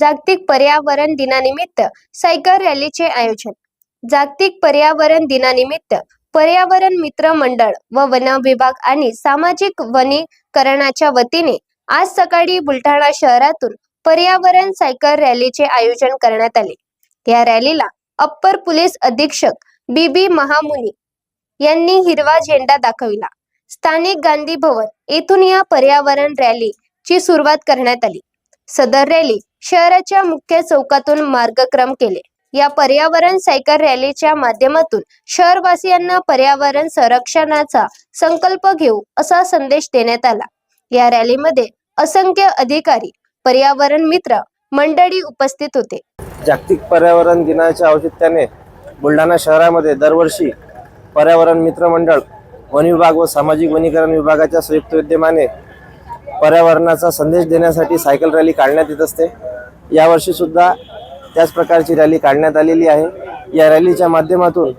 जागतिक पर्यावरण दिनानिमित्त सायकल रॅलीचे आयोजन. जागतिक पर्यावरण दिनानिमित्त पर्यावरण मित्र मंडळ व वन विभाग आणि सामाजिक वनीकरणाच्या वतीने आज सकाळी बुलढाणा शहरातून पर्यावरण सायकल रॅलीचे आयोजन करण्यात आले. या रॅलीला अप्पर पोलीस अधीक्षक बी बी महामुनी यांनी हिरवा झेंडा दाखविला. स्थानिक गांधी भवन येथून या पर्यावरण रॅली ची सुरुवात करण्यात आली. सदर रॅली शहराच्या मुख्य चौकातून मार्गक्रम केले. या पर्यावरण सायकल रॅलीच्या माध्यमातून शहरवासियांना पर्यावरण संरक्षणाचा संकल्प घेऊ असा संदेश देण्यात आला. या रॅलीमध्ये असंख्य अधिकारी पर्यावरण मित्र मंडळी उपस्थित होते. जागतिक पर्यावरण दिनाच्या औचित्याने बुलढाणा शहरामध्ये दरवर्षी पर्यावरण मित्र मंडळ वन विभाग व सामाजिक वनीकरण विभागाच्या संयुक्त विद्यमाने पर्यावरणाचा संदेश देण्यासाठी सायकल रॅली काढण्यात येत असते. यावर्षी सुद्धा त्याच प्रकारची रॅली काढण्यात आलेली आहे. या रॅलीच्या माध्यमातून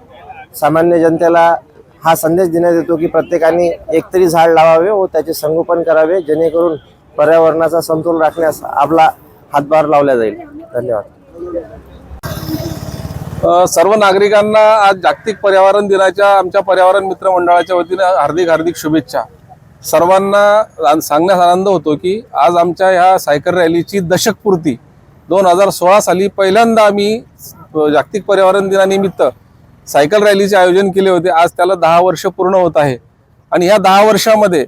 सामान्य जनतेला हा संदेश देण्यात येतो की प्रत्येकाने एकतरी झाड लावावे व त्याचे संगोपन करावे जेणेकरून पर्यावरणाचा समतोल राखण्यास आपला हातभार लावला जाईल. धन्यवाद. सर्व नागरिकांना आज जागतिक पर्यावरण दिनाच्या आमच्या पर्यावरण मित्र मंडळाच्या वतीने हार्दिक हार्दिक शुभेच्छा. सर्वांना सांगण्यास आनंद होतो की आज आमच्या ह्या सायकल रॅलीची दशकपूर्ती दोन हजार सोळा साली पहिल्यांदा आम्ही जागतिक पर्यावरण दिनानिमित्त सायकल रॅलीचे आयोजन केले होते. आज त्याला दहा वर्ष पूर्ण होत आहे. आणि ह्या दहा वर्षामध्ये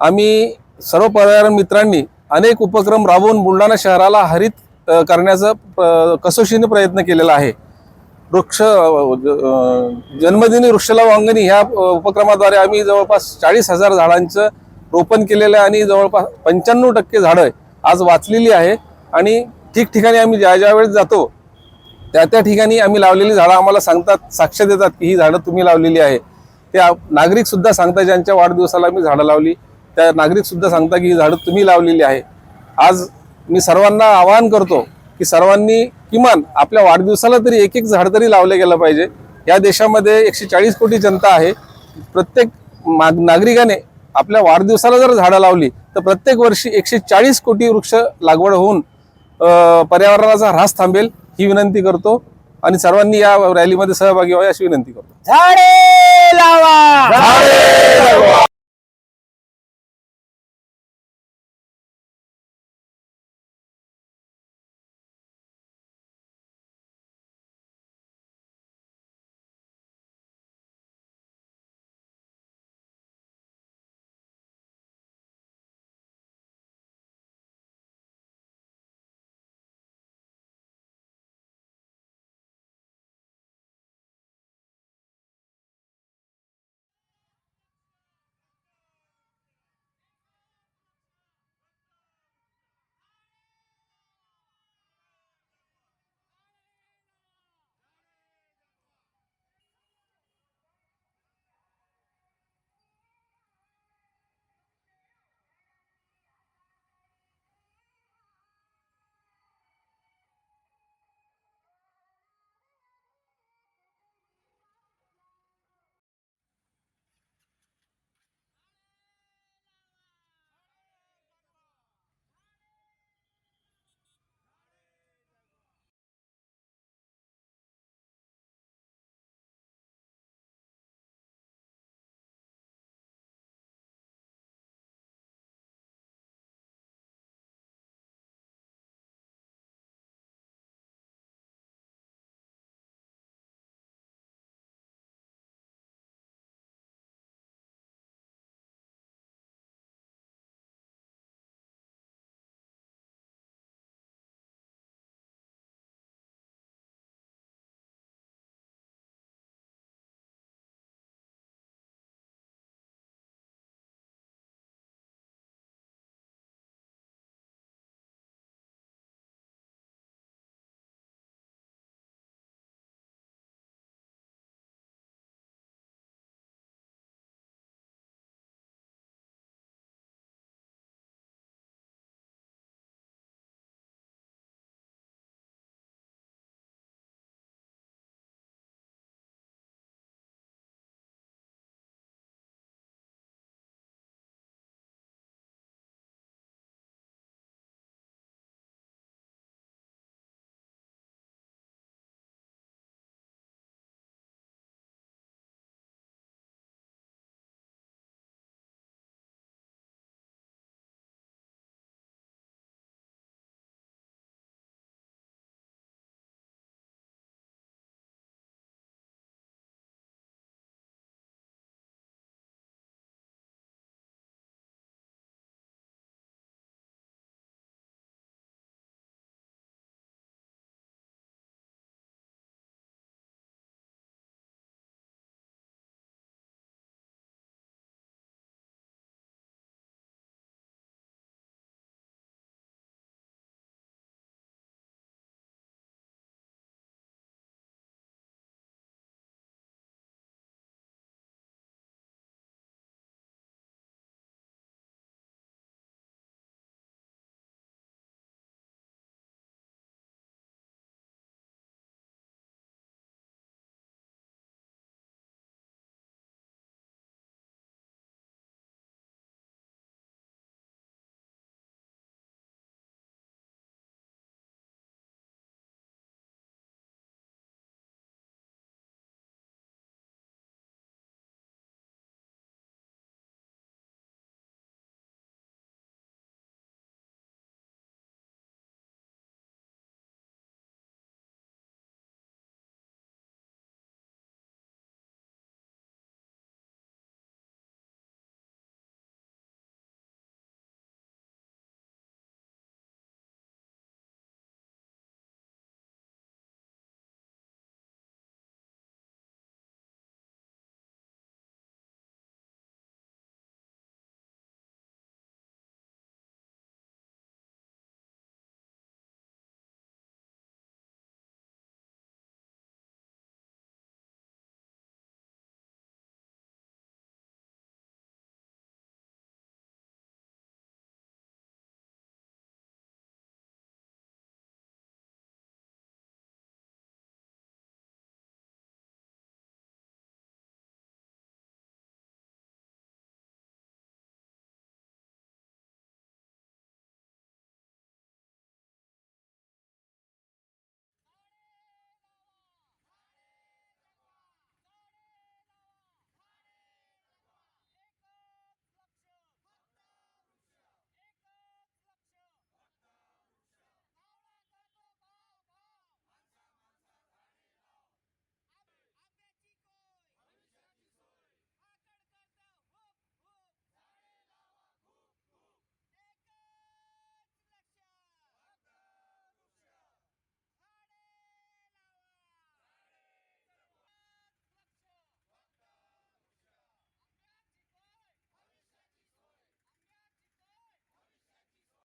आम्ही सर्व पर्यावरण मित्रांनी अनेक उपक्रम राबवून बुलढाणा शहराला हरित करण्याचं करण्याचा कसोशीने प्रयत्न केलेला आहे. वृक्ष जन्मदिनी वृक्षलाव अंगणी ह्या उपक्रमाद्वारे आम्ही जवळपास चाळीस हजार झाडांचं रोपण केलेलं आहे आणि जवळपास पंच्याण्णव टक्के झाडं आज वाचलेली आहे. आणि ठिकठिकाणी आम्ही ज्या ज्या वेळेस जातो त्या त्या ठिकाणी आम्ही लावलेली झाडं आम्हाला सांगतात साक्ष देतात की ही झाडं तुम्ही लावलेली आहे. ते नागरिकसुद्धा सांगतात ज्यांच्या वाढदिवसाला आम्ही झाडं लावली त्या नागरिकसुद्धा सांगतात की ही झाडं तुम्ही लावलेली आहे. आज मी सर्वांना आवाहन करतो की सर्वांनी किमान आपल्या वाढदिवसाला तरी एक एक झाड तरी लावलं गेलं पाहिजे. या देशामध्ये एकशे चाळीस कोटी जनता आहे. प्रत्येक माग- नागरिकाने आपल्या वाढदिवसाला जर झाडं लावली तर प्रत्येक वर्षी एकशे चाळीस कोटी वृक्ष लागवड होऊन पर्यावरणाचा ऱ्हास थांबेल ही विनंती करतो. आणि सर्वांनी या रॅलीमध्ये सहभागी व्हावे अशी विनंती करतो. झाडे लावा!